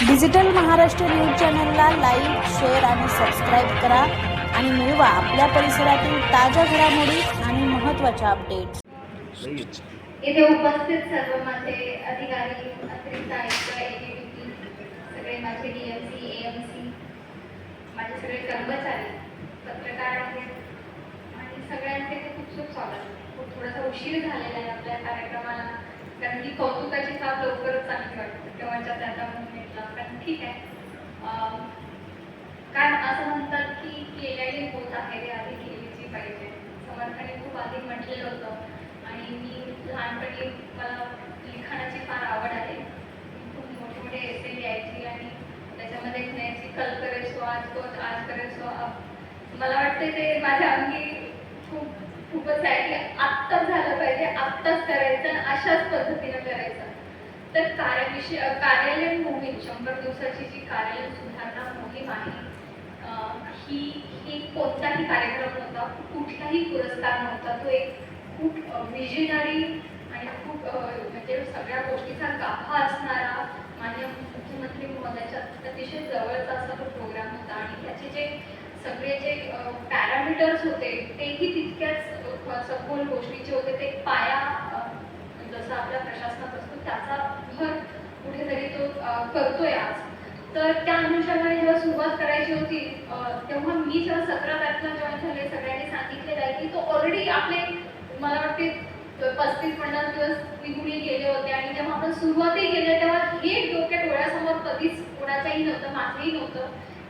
Digital Maharashtra news चॅनलला like share आणि subscribe करा आणि मिळवा आपल्या परिसरातील ताज्या घडामोडी आणि महत्त्वाच्या अपडेट्स येथे उपस्थित सर्व माझे अधिकारी अतिरिक्त आयुक्त एजीपी सगळे माझे D M C M C माझे सगळे कर्मचारी पत्रकार आहेत. आणि सगळ्यांचे खूप खूप स्वागत. खूप थोडासा उशीर झालेला आहे आपल्या कार्यक्रमाला. कारण की कौतुकाची थाप लवकरच चांगली वाटते. तेव्हाच्या त्या म्हणून घेतला. कारण ठीक आहे. कारण असं म्हणतात की केल्याने होत आहे ते आधी केलीची पाहिजे. समर्थाने खूप आधी म्हटलेलं होतं. आणि मी लहानपणी मला लिखाणाची फार आवड आहे. खूप मोठे मोठे एसे लिहायची आणि त्याच्यामध्ये लिहायची कल करे सो आज तो आज करे सो मला वाटते ते माझ्या अंगी खूपच आहे की आत्ताच झालं पाहिजे आत्ताच करायचं आणि अशाच पद्धतीनं करायचं. तर कार्यविषय कार्यालयीन मोहीम शंभर दिवसाची जी कार्यालयीन सुधारणा मोहीम आहे ही ही कोणताही कार्यक्रम नव्हता कुठलाही पुरस्कार नव्हता तो एक खूप विजनरी आणि खूप म्हणजे सगळ्या गोष्टीचा गाभा असणारा मान्य मुख्यमंत्री महोदयाच्या अतिशय जवळचा असा तो प्रोग्राम होता. आणि त्याचे जे सगळे जे पॅरामीटर्स होते तेही तितक्याच सखोल गोष्टीचे होते ते पाया जसा आपल्या प्रशासनात असतो त्याचा भर कुठेतरी तो करतोय आज. तर त्या अनुषंगाने जेव्हा सुरुवात करायची होती तेव्हा मी जेव्हा सतरा तारखेला जॉईन झाले सगळ्यांनी सांगितलेलं आहे की तो ऑलरेडी आपले मला वाटते पस्तीस पन्नास दिवस निघून गेले होते. आणि जेव्हा आपण सुरुवातही केली तेव्हा हे डोक्यात डोळ्यासमोर कधीच कोणाच्याही नव्हतं माझंही नव्हतं.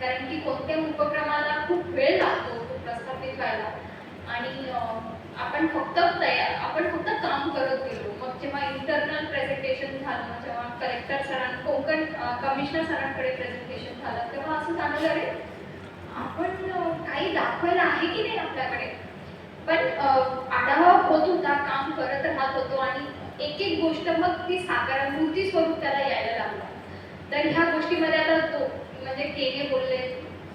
कारण की कोणत्याही उपक्रमाला खूप वेळ लागतो तो प्रस्थापित व्हायला. आणि आपण फक्त तयार आपण फक्त काम करत गेलो. मग जेव्हा इंटरनल प्रेझेंटेशन झालं जेव्हा कलेक्टर सरां कोकण कमिशनर सरांकडे प्रेझेंटेशन झालं तेव्हा असं जाणवलं अरे आपण काही दाखवायला आहे की नाही आपल्याकडे? पण आढावा होत होता काम करत राहत होतो आणि एक एक गोष्ट मग ती साकार मूर्ती स्वरूप त्याला यायला लागलं. तर ह्या गोष्टीमध्ये आता तो म्हणजे केने बोलले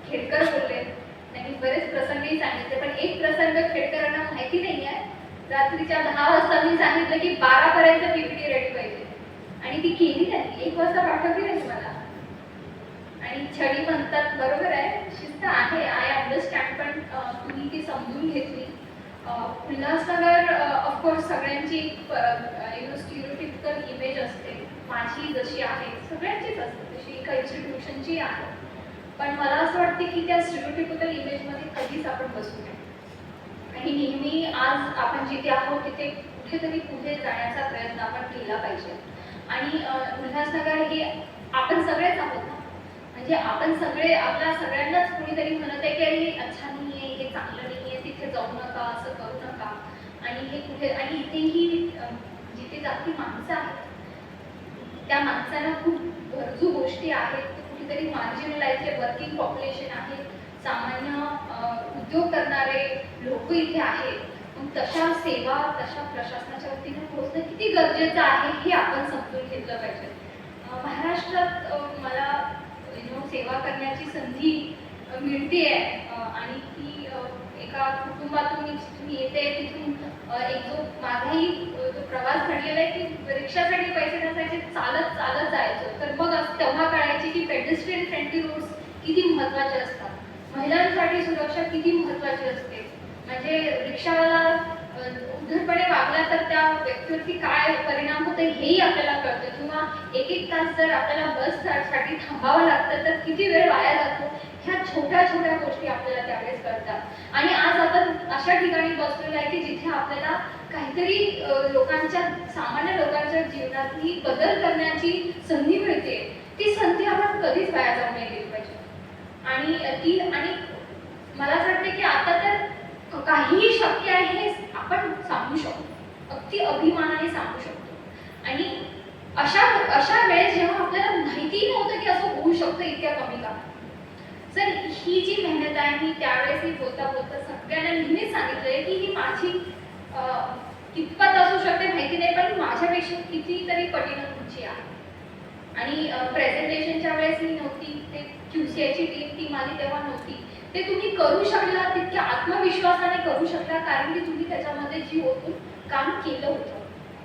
खेडकर बोलले बरेच प्रसंगही सांगितले पण एक प्रसंग खेडकरांना माहिती नाही आहे. रात्रीच्या दहा वाजता मी सांगितलं की बारा पर्यंत पीपीटी रेडी पाहिजे. आणि ती केली त्यांनी. एक वाजता पाठवली नाही मला. आणि छडी म्हणतात बरोबर आहे शिस्त आहे. आय अंडरस्टँड पण तुम्ही ती समजून घेतली. उल्हासनगर ऑफकोर्स सगळ्यांची यु नो इमेज असते. माझी जशी आहे सगळ्यांचीच असते. तशी एका इन्स्टिट्यूशनची आहे. पण मला असं वाटते की त्या स्टिरोटिपिकल इमेजमध्ये कधीच आपण बसू नये. आणि नेहमी आज आपण जिथे आहोत तिथे कुठेतरी पुढे जाण्याचा प्रयत्न आपण केला पाहिजे. आणि उल्हासनगर हे आपण सगळेच आहोत ना? म्हणजे आपण सगळे आपल्या सगळ्यांनाच कुणीतरी म्हणत आहे की अरे हे अच्छा नाही आहे हे चांगलं नाही आहे तिथे जाऊ नका असं करू नका. आणि हे कुठे आणि इथेही जिथे जाती माणसं आहेत त्या माणसांना खूप गरजू गोष्टी आहेत. कुठेतरी मार्जिनलाइज जे वर्किंग पॉप्युलेशन आहे. सामान्य उद्योग करणारे लोक इथे आहेत. मग तशा सेवा तशा प्रशासनाच्या वतीने पोहोचणं किती गरजेचं आहे हे आपण समजून घेतलं पाहिजे. महाराष्ट्रात मला यु नो सेवा करण्याची संधी मिळते आहे आणि ती एका कुटुंबातून मी जिथून येते तिथून एक जो माझाही जो प्रवास घडलेला आहे की रिक्षासाठी पैसे नसायचे चालत चालत जायचो. तर मग तेव्हा कळायचे की पेडेस्ट्रियन फ्रेंडली रोड्स किती महत्त्वाचे असतात. महिलांसाठी सुरक्षा किती महत्त्वाची असते. म्हणजे रिक्षावाला उद्धटपणे वागला तर त्या व्यक्तीवरती काय परिणाम होतो हेही आपल्याला कळतं. किंवा एक एक तास जर आपल्याला बससाठी थांबावं लागतं तर किती वेळ वाया जातो? ह्या छोट्या छोट्या गोष्टी आपल्याला त्यावेळेस कळतात. आणि आज आपण अशा ठिकाणी बसलेलो आहे की जिथे आपल्याला काहीतरी लोकांच्या सामान्य लोकांच्या जीवनात ही बदल करण्याची संधी मिळते. ती संधी आपण कधीच वाया जाऊ नाही दिली पाहिजे. आणि ती आणि मला असं वाटतं की आता तर काहीही शक्य आहे हे आपण सांगू शकतो. अगदी अभिमानाने सांगू शकतो. आणि अशा अशा वेळेस जेव्हा आपल्याला माहिती नव्हतं की असं होऊ शकतं इतक्या कमी काळात. सर ही जी मेहनत आहे मी त्यावेळेस मी बोलता बोलता सगळ्यांना नेहमीच सांगितलंय की ही माझी कितपत असू शकते माहिती नाही पण माझ्यापेक्षा कितीतरी पटीनं तुमची आहे. आणि प्रेझेंटेशनच्या वेळेस मी नव्हती ते क्यूसीआयची टीम ती माझी तेव्हा नव्हती. ते तुम्ही करू शकला तितक्या आत्म करू शकला कारण की तुम्ही त्याच्यामध्ये जीव ओतून काम केलं होतं.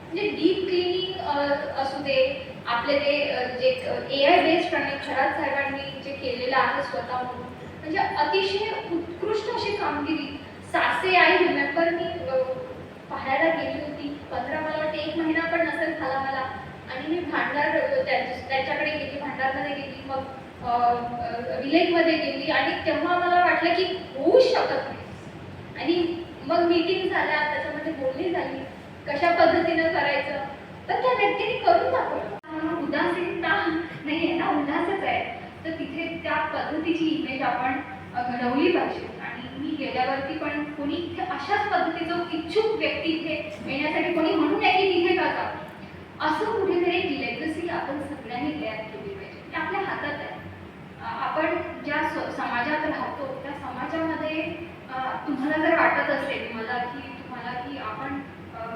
म्हणजे डीप क्लिनिंग असू दे आपले ते जे ए आय बेस्ड आणि खरात साहेबांनी जे केलेलं आहे स्वतः म्हणून म्हणजे अतिशय उत्कृष्ट अशी कामगिरी. सासे आई रिमेंबर मी पाहायला गेली होती. पंधरा मला वाटते एक महिना पण नसेल झाला मला. आणि मी भांडार त्याच्याकडे त्यांच्याकडे गेली भांडारमध्ये गेली मग विलेजमध्ये गेली. आणि तेव्हा मला वाटलं की होऊ शकत नाही. आणि मग मीटिंग झाल्या त्याच्यामध्ये बोलणी झाली. कशा पद्धतीनं करायचं? तर त्या व्यक्तीने करून दाखवलं. उदासीनता नाही आहे ना उल्हासच आहे. तर तिथे त्या पद्धतीची इमेज आपण घडवली पाहिजे. आणि मी गेल्यावरती पण कोणी इथे अशाच पद्धतीचं इच्छुक व्यक्ती इथे येण्यासाठी कोणी म्हणू नये की तिथे का जा असं कुठेतरी एक लेगसी आपण सगळ्यांनी तयार केली पाहिजे. ते आपल्या हातात आहे. आपण ज्या स- समाजात राहतो त्या समाजामध्ये तुम्हाला जर वाटत असेल मला की तुम्हाला की आपण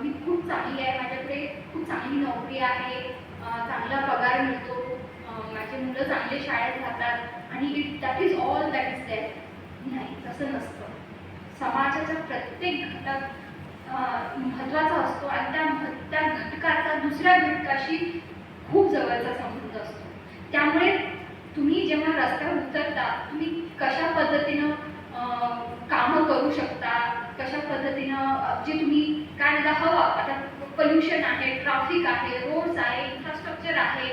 मी खूप चांगली आहे माझ्याकडे खूप चांगली नोकरी आहे चांगला पगार मिळतो माझे मुलं चांगले शाळेत जातात आणि it that is all that is that नाही तसं नसतं. समाजाचा प्रत्येक घटक महत्त्वाचा असतो आणि त्या त्या घटकाचा दुसऱ्या घटकाशी खूप जवळचा संबंध असतो. त्यामुळे तुम्ही जेव्हा रस्त्यावर उतरता तुम्ही कशा पद्धतीनं करू शकता? कशा पद्धतीनं जे तुम्ही काय म्हणता हवा आता पोल्युशन आहे ट्रॅफिक आहे रोड्स आहे इन्फ्रास्ट्रक्चर आहे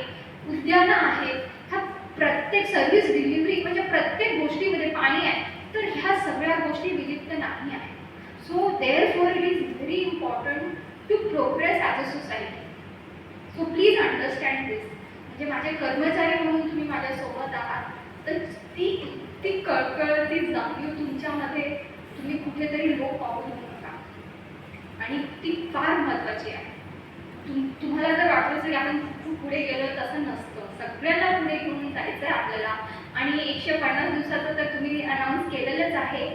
उद्यानं आहेत ह्या प्रत्येक सर्व्हिस डिलिव्हरी म्हणजे प्रत्येक गोष्टीमध्ये पाणी आहे तर ह्या सगळ्या गोष्टी विलिप्त नाही आहेत. So therefore it is very important to progress as a society so please understand this म्हणजे माझे कर्मचारी म्हणून तुम्ही माझ्यासोबत आहात. तर ती ती कळकळ ती जाणीव तुमच्यामध्ये तुम्ही कुठेतरी लो पाहू नका आणि ती फार महत्वाची आहे. तुम तुम्हाला जर वाटलं असेल की आपण खूप पुढे गेलो तसं नसतं. सगळ्यांना पुढे घेऊन जायचं आहे आपल्याला. आणि एकशे पन्नास दिवसाचं तर तुम्ही अनाऊन्स केलेलंच आहे.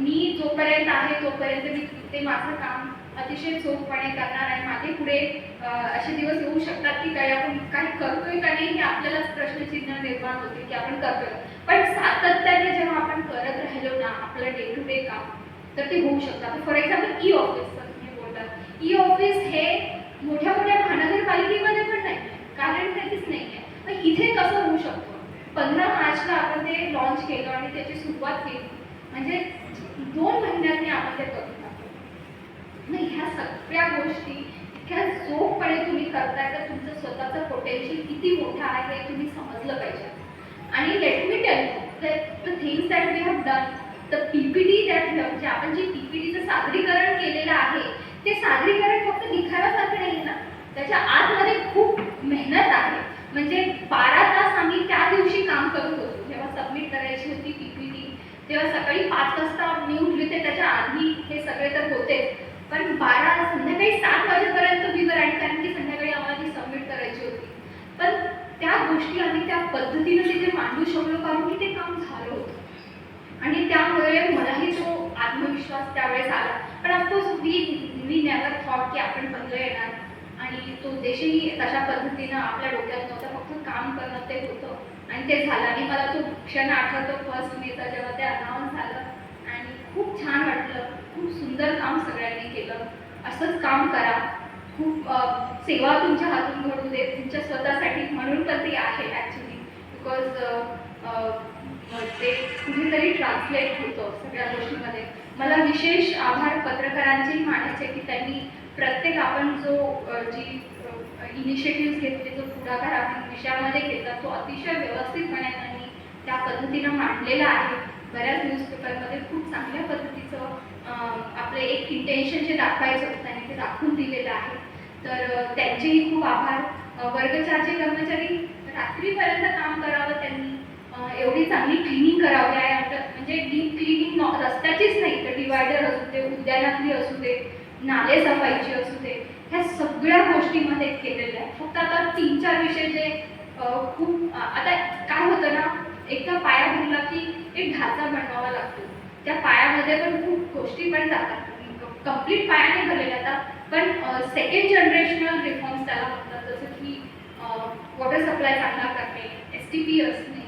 मी जोपर्यंत आहे तोपर्यंत मी ते माझं काम अतिशय चोखपणे करणार आहे. मागे पुढे असे दिवस येऊ शकतात की काही आपण काही करतोय का नाही हे आपल्यालाच प्रश्नचिन्ह निर्माण होते की आपण करतोय. पण सातत्याने जेव्हा आपण करत राहिलो ना आपलं डे टू डे काम तर ते होऊ शकतं. फॉर एक्झाम्पल ई ऑफिस तुम्ही बोलतात ई ऑफिस हे मोठ्या मोठ्या महानगरपालिकेमध्ये पण नाही कारण त्याचीच नाही आहे पण इथे कसं होऊ शकतं? पंधरा मार्चला आपण ते लॉन्च केलं आणि त्याची सुरुवात केली. म्हणजे दोन महिन्यांनी आपण ते करून टाकलं ह्या सगळ्या गोष्टी इतक्या जोखपणे तुम्ही करताय तर तुमचं स्वतःचं पोटेन्शियल किती मोठं आहे हे तुम्ही समजलं पाहिजे. आणि let me tell the things that we have done the PPT that we म्हणजे आपण जे पीपीटीचं सादरीकरण केलेलं आहे ते सादरीकरण फक्त दिखाव्यासारखं नाही ना. त्याच्या आतमध्ये खूप मेहनत आहे. म्हणजे बारा तास आम्ही त्या दिवशी काम करत होतो. जेव्हा सबमिट करायची होती पीपीटी तेव्हा सकाळी पाच वाजता मी उठली ते त्याच्या आधी हे सगळे तर होतेच. पण बारा संध्याकाळी सात वाजेपर्यंत मी जर आणि कारण की संध्याकाळी आम्हाला ती सबमिट करायची होती. पण त्या गोष्टी आम्ही त्या पद्धतीनं तिथे मांडू शकलो कारण की ते काम झालं होतं. आणि त्यामुळे मलाही तो आत्मविश्वास त्यावेळेस आला. पण of course we we never thought की आपण पहिलं येणार. आणि तो देशही तशा पद्धतीनं आपल्या डोक्यात नव्हता. फक्त काम करणं ते होतं. आणि ते झालं. आणि मला तो क्षण आठवतो. फर्स्ट मेचा जेव्हा ते अनाऊन्स झालं. आणि खूप छान वाटलं. खूप सुंदर काम सगळ्यांनी केलं. असंच काम करा. खूप सेवा तुमच्या हातून घडू दे तुमच्या स्वतःसाठी म्हणून पण ती आहे ॲक्च्युली बिकॉज ते कुठेतरी ट्रान्सलेट होतं सगळ्या गोष्टीमध्ये. मला विशेष आभार पत्रकारांचेही मानायचे की त्यांनी प्रत्येक आपण जो जी इनिशिएटिव्ह घेतले जो पुढाकार आपण विषयामध्ये घेतला तो अतिशय व्यवस्थितपणे त्यांनी त्या पद्धतीनं मांडलेला आहे. बऱ्याच न्यूजपेपरमध्ये खूप चांगल्या पद्धतीचं आपलं एक इंटेन्शन जे दाखवायचं होतं त्यांनी ते दाखवून दिलेलं आहे. तर त्यांचेही खूप आभार. वर्गचारचे कर्मचारी रात्रीपर्यंत काम करावं त्यांनी. एवढी चांगली क्लिनिंग करावी आहे. आपलं म्हणजे डीप क्लिनिंग रस्त्याचीच नाही तर डिवायडर असू दे उद्यानातली असू दे नाले सफाईची असू दे ह्या सगळ्या गोष्टीमध्ये केलेल्या आहे फक्त आता तीन चार विषय जे खूप आता काय होतं ना एकदा पाया भरला की एक ढाचा बनवावा लागतो. त्या पायामध्ये पण खूप गोष्टी पण जातात. कंप्लीट पाया नाही भरलेला पण सेकंड जनरेशनल रिफॉर्म्स त्याला म्हणतात. जसं की वॉटर सप्लाय चांगला करणे एस टी पी असणे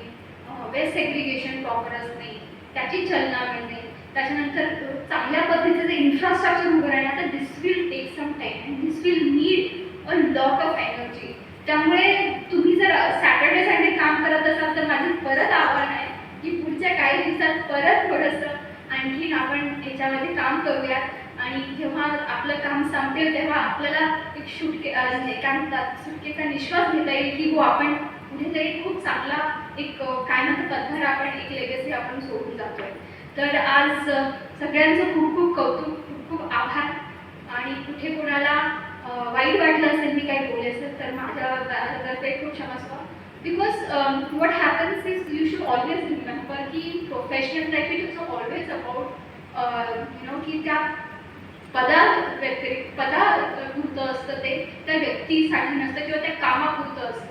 वेस्ट सेग्रिगेशन प्रॉपर असणे त्याची चलना मिळणे. त्याच्यानंतर चांगल्या पद्धतीचं इन्फ्रास्ट्रक्चर उभं राहणे. आता this will take some time and this will need a lot of energy त्यामुळे तुम्ही जर सॅटर्डे संडे काम करत असाल तर माझी परत आव्हान आहे की पुढच्या काही दिवसात परत थोडंसं आणखीन आपण याच्यामध्ये काम करूया आणि जेव्हा आपलं काम संपेल तेव्हा आपल्याला एक सुटके काय म्हणतात सुटकेचा निश्वास घेता येईल की हो आपण कुठेतरी खूप चांगला एक काय म्हणतात पद्धत आपण एक लेगसी आपण सोडून जातोय. तर आज सगळ्यांचं खूप खूप कौतुक खूप खूप आभार. आणि कुठे कोणाला वाईट वाटलं असेल मी काही बोलले असेल तर माझ्या तर्फे खूप क्षमस्व because what happens is you should always की professional life it is always about you know की त्या पदा व्यतिरिक्त पदापुरतं असतं ते त्या व्यक्तीसाठी नसतं किंवा त्या कामापुरतं असतं.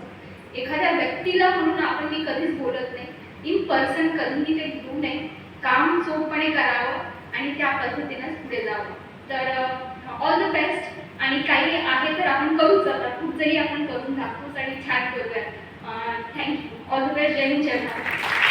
एखाद्या व्यक्तीला म्हणून आपण मी कधीच बोलत नाही. इन पर्सन कधीही ते घेऊ नये. काम चोखपणे करावं आणि त्या पद्धतीनंच पुढे जावं. तर ऑल द बेस्ट आणि काही आहे तर आपण करूच आता पुढचंही आपण करून दाखवूच आणि छान करूया thank you all the best Jai Hind Jai Maharashtra